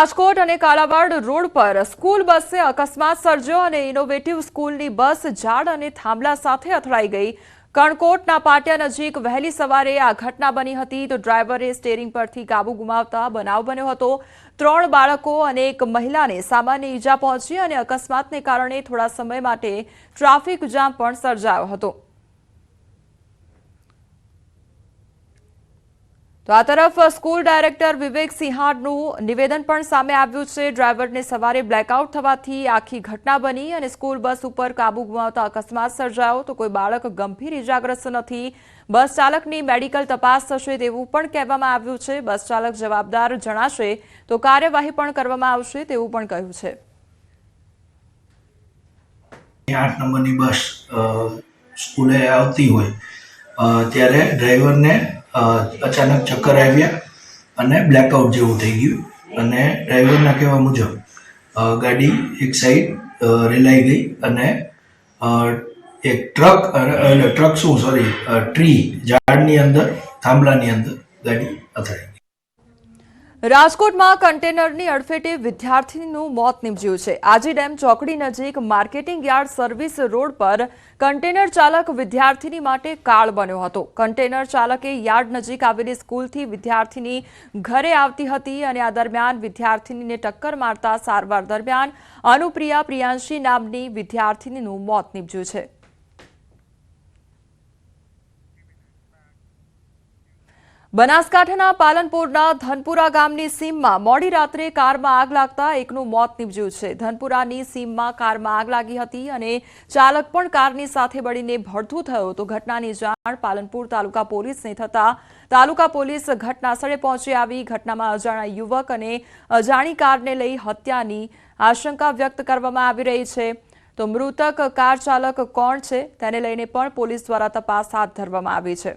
રાજકોટ અને કાલાવાડ રોડ પર સ્કૂલ બસે અકસ્માત સર્જ્યો અને ઇનોવેટિવ સ્કૂલની બસ ઝાડ અને થાંભલા સાથે અથડાઈ ગઈ. કણકોટના પાટિયા નજીક વહેલી સવારે આ ઘટના બની હતી તો ડ્રાઈવરે સ્ટેરિંગ પરથી કાબુ ગુમાવતા બનાવ બન્યો હતો. ત્રણ બાળકો અને એક મહિલાને સામાન્ય ઈજા પહોંચી અને અકસ્માતને કારણે થોડા સમય માટે ટ્રાફિક જામ પણ સર્જાયો હતો. તો આ તરફ સ્કૂલ ડાયરેક્ટર વિવેક સિંહાડનું નિવેદન પણ સામે આવ્યું છે. ડ્રાઈવરને સવારે બ્લેકઆઉટ થવાથી આખી ઘટના બની અને સ્કૂલ બસ ઉપર કાબુ ગુમાવતા અકસ્માત સર્જાયો. તો કોઈ બાળક ગંભીર ઇજાગ્રસ્ત નથી. બસ ચાલકની મેડિકલ તપાસ થશે તેવું પણ કહેવામાં આવ્યું છે. બસ ચાલક જવાબદાર જણાશે તો કાર્યવાહી પણ કરવામાં આવશે તેવું પણ કહ્યું છે. આઠ નંબરની બસ સ્કૂલે આવતી હોય ત્યારે ડ્રાઈવરને અચાનક ચક્કર આવ્યા અને બ્લેકઆઉટ જેવું થઈ ગયું. અને ડ્રાઈવરના કહેવા મુજબ ગાડી એક સાઈડ રેલાઈ ગઈ અને એક ટ્રક ટ્રક શું સોરી ટ્રી ઝાડની અંદર, થાંભલાની અંદર ગાડી અથડાઈ રાજકોટમાં કન્ટેનરની અડફેટે વિદ્યાર્થીનું મોત નીપજ્યું છે. આજી ડેમ ચોકડી નજીક માર્કેટિંગ યાર્ડ સર્વિસ રોડ પર કન્ટેનર ચાલક વિદ્યાર્થીની માટે કાળ બન્યો હતો. કન્ટેનર ચાલકે યાર્ડ નજીક આવેલી સ્કૂલથી વિદ્યાર્થીની ઘરે આવતી હતી અને આ દરમિયાન વિદ્યાર્થીનીને ટક્કર મારતા સારવાર દરમિયાન અનુપ્રિયા પ્રિયાંશી નામની વિદ્યાર્થીનીનું મોત નીપજ્યું છે. બનાસકાંઠાના પાલનપુરના ધનપુરા ગામની સીમમાં મોડી રાત્રે કારમાં આગ લાગતા એકનું મોત નીપજ્યું છે. ધનપુરાની સીમમાં કારમાં આગ લાગી હતી અને ચાલક પણ કારની સાથે બળીને ભડથું થયો તો ઘટનાની જાણ પાલનપુર તાલુકા પોલીસને થતા તાલુકા પોલીસ ઘટનાસ્થળે પહોંચી આવી. ઘટનામાં અજાણ્યા યુવક અને અજાણી કારને લઈ હત્યાની આશંકા વ્યક્ત કરવામાં આવી રહી છે. તો મૃતક કાર ચાલક કોણ છે? તેને લઈને પણ પોલીસ દ્વારા તપાસ હાથ ધરવામાં આવી છે.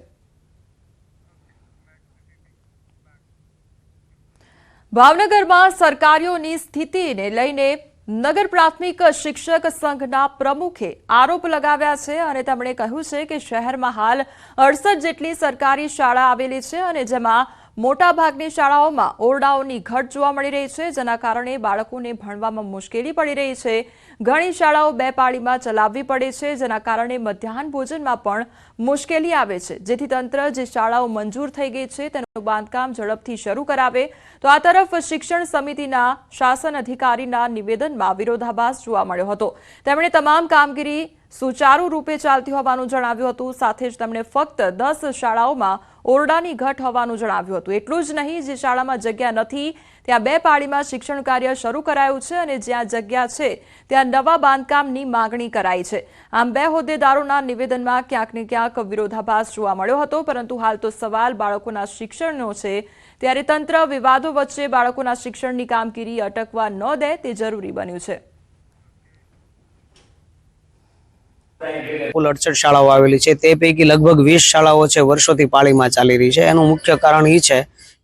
ભાવનગરમાં સરકારીઓની સ્થિતિને લઈને નગર પ્રાથમિક શિક્ષક સંઘના પ્રમુખે આરોપ લગાવ્યા છે અને તેમણે કહ્યું છે કે શહેરમાં હાલ અડસઠ જેટલી સરકારી શાળા આવેલી છે અને જેમાં મોટાભાગની શાળાઓમાં ઓરડાઓની ઘટ જોવા મળી રહી છે, જેના કારણે બાળકોને ભણવામાં મુશ્કેલી પડી રહી છે. ઘણી શાળાઓ બે પાળીમાં ચલાવવી પડે છે, જેના કારણે મધ્યાહન ભોજનમાં પણ મુશ્કેલી આવે છે. જેથી તંત્ર જે શાળાઓ મંજૂર થઈ ગઈ છે, તેનું બાંધકામ ઝડપથી શરૂ કરાવે. તો આ તરફ શિક્ષણ સમિતિના શાસન અધિકારીના નિવેદનમાં વિરોધાભાસ જોવા મળ્યો હતો. તેમણે તમામ કામગીરી સુચારુ રૂપે ચાલતી હોવાનું જણાવ્યું હતું. સાથે જ તેમણે ફક્ત દસ શાળાઓમાં ઓરડાની ઘટ હોવાનું જણાવ્યું હતું. એટલું જ નહીં, જે શાળામાં જગ્યા નથી, ત્યાં બે પાળીમાં શિક્ષણ કાર્ય શરૂ કરાયું છે અને જ્યાં જગ્યા છે, ત્યાં નવા બાંધકામની માગણી કરાઈ છે. આમ બે હોદ્દેદારોના નિવેદનમાં ક્યાંક ને ક્યાંક વિરોધાભાસ જોવા મળ્યો હતો, પરંતુ હાલ તો સવાલ બાળકોના શિક્ષણનો છે. ત્યારે તંત્ર વિવાદો વચ્ચે બાળકોના શિક્ષણની કામગીરી અટકવા ન દે તે જરૂરી બન્યું છે. કુલ અડસઠ શાળાઓ આવેલી છે. તે પૈકી લગભગ વીસ શાળાઓ છે, વર્ષોથી પાળીમાં ચાલી રહી છે. એનું મુખ્ય કારણ એ છે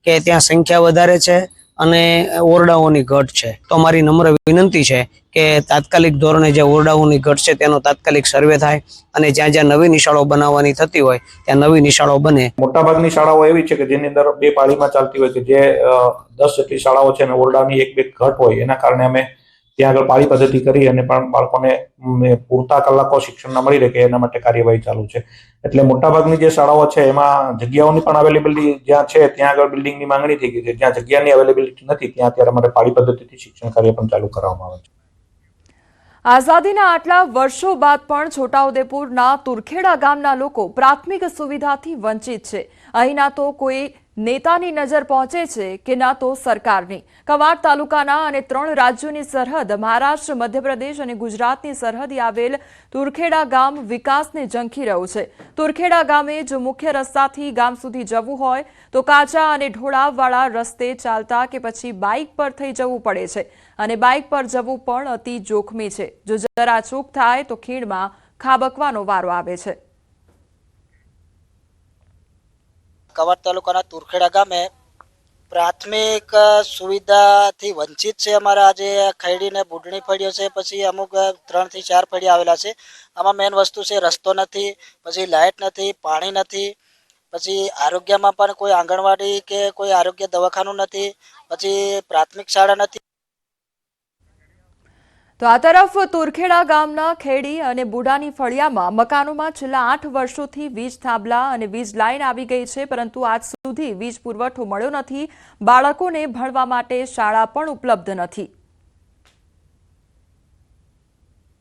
કે ત્યાં સંખ્યા વધારે છે અને ઓરડાઓની ઘટ છે. તો મારી નમ્ર વિનંતી છે કે તાત્કાલિક ધોરણે જે ઓરડાઓની ઘટ છે તેનો તાત્કાલિક સર્વે થાય અને જ્યાં જ્યાં નવી નિશાળો બનાવવાની થતી હોય, ત્યાં નવી નિશાળો બને. મોટાભાગની શાળાઓ એવી છે કે જેની અંદર બે પાળીમાં ચાલતી હોય કે જે દસ જેટલી શાળાઓ છે અને ઓરડાની એક બે ઘટ હોય, એના કારણે અમે ત્યાં આગળ પાળી પદ્ધતિ કરી અને પણ બાળકોને પૂરતા કલાકો શિક્ષણના મળી રહે એના માટે કાર્યવાહી ચાલુ છે. એટલે મોટાભાગની જે શાળાઓ છે, એમાં જગ્યાઓની પણ અવેલેબિલિટી જ્યાં છે, ત્યાં આગળ બિલ્ડિંગની માંગણી થઈ ગઈ છે. જ્યાં જગ્યાની અવેલેબિલિટી નથી, ત્યાં અત્યારે અમારે પાળી પદ્ધતિથી શિક્ષણ કાર્ય પણ ચાલુ કરવામાં આવે છે. આઝાદીના આટલા વર્ષો બાદ પણ છોટાઉદેપુરના તુરખેડા ગામના લોકો પ્રાથમિક સુવિધાથી વંચિત છે. અહીંના તો કોઈ નેતાની નજર પહોંચે છે કે ના તો સરકારની. કવાડ તાલુકાના અને ત્રણ રાજ્યોની સરહદ, મહારાષ્ટ્ર, મધ્યપ્રદેશ અને ગુજરાતની સરહદે આવેલ તુરખેડા ગામ વિકાસને ઝંખી રહ્યું છે. તુરખેડા ગામે જો મુખ્ય રસ્તાથી ગામ સુધી જવું હોય, તો કાચા અને ઢોળાવવાળા રસ્તે ચાલતા કે પછી બાઇક પર થઈ જવું પડે છે. અને બાઇક પર જવું પણ અતિ જોખમી છે. જો જરા ચૂક થાય તો ખીણમાં ખાબકવાનો વારો આવે છે. કવાડ તાલુકાના તુરખેડા ગામે પ્રાથમિક સુવિધાથી વંચિત છે અમારા આજે ખૈડીને બુડણી ફળીઓ છે, પછી અમુક ત્રણથી ચાર ફળિયા આવેલા છે. આમાં મેઇન વસ્તુ છે રસ્તો નથી, પછી લાઇટ નથી, પાણી નથી, પછી આરોગ્યમાં પણ કોઈ આંગણવાડી કે કોઈ આરોગ્ય દવાખાનું નથી, પછી પ્રાથમિક શાળા નથી. તો આ તરફ તુરખેડા ગામના ખેડી અને બુડાની ફળિયામાં મકાનોમાં છેલ્લા આઠ વર્ષોથી વીજ થાંભલા અને વીજ લાઇન આવી ગઈ છે, પરંતુ આજ સુધી વીજ પુરવઠો મળ્યો નથી. બાળકોને ભણવા માટે શાળા પણ ઉપલબ્ધ નથી.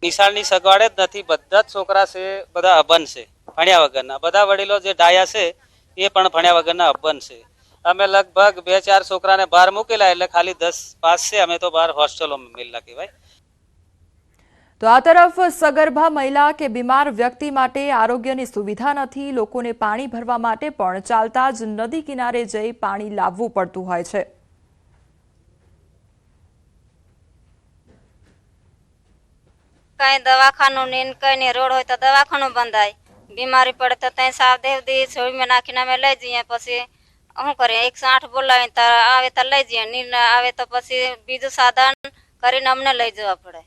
નિશાળની સગવડ જ નથી. બધા જ છોકરા છે, બધા અભન છે, ભણ્યા વગરના. બધા વડીલો જે ડાયા છે, એ પણ ભણ્યા વગરના અભન છે. અમે લગભગ બે ચાર છોકરાને બહાર મૂકેલા, એટલે ખાલી દસ પાસ છે. અમે તો બહાર હોસ્ટેલોમાં મેલા કહેવાય તો આ તરફ સગર્ભા મહિલા કે બીમાર વ્યક્તિ માટે આરોગ્યની સુવિધા નથી, લોકોને પાણી ભરવા માટે પણ ચાલતા જ નદી કિનારે જઈ પાણી લાવવું પડતું હોય છે. કઈ દવાખાનું ને કઈ રોડ હોય તો દવાખાનું બંધાય. બીમારી પડે તો ત્યાં સાવ દેવદી છોડીમાં નાખીને અમે લઈ જઈએ, પછી શું કરીએ? એકસો આઠ બોલાવીને આવે તો લઈ જઈએ આવે તો પછી બીજું સાધન કરીને અમને લઈ જવા પડે.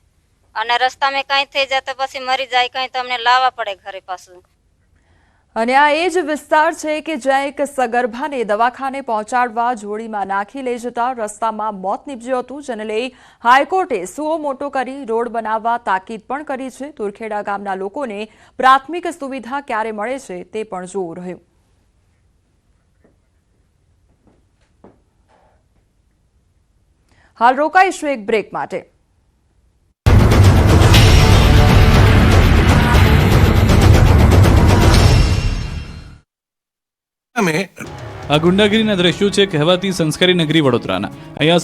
અને રસ્તામાં કંઈ થઈ જાય તો પછી મરી જાય, કંઈ તો અમને લાવવા પડે ઘરે પાછું. અને આ એ જ વિસ્તાર છે કે જ્યાં એક સગર્ભાને દવાખાને પહોંચાડવા જોડીમાં નાખી લઈ જતા રસ્તામાં મોત નીપજ્યું હતું, જેને લઈ હાઈકોર્ટે સુઓ મોટો કરી રોડ બનાવવા તાકીદ પણ કરી છે. તુરખેડા ગામના લોકોને પ્રાથમિક સુવિધા ક્યારે મળે છે તે પણ જોવું રહ્યું. હાલ રોકાઈશું એક બ્રેક માટે. આ ગુંડાગીરીના દ્રશ્યો છે કહેવાતી સંસ્કારી નગરી વડોદરાના. અહીંયા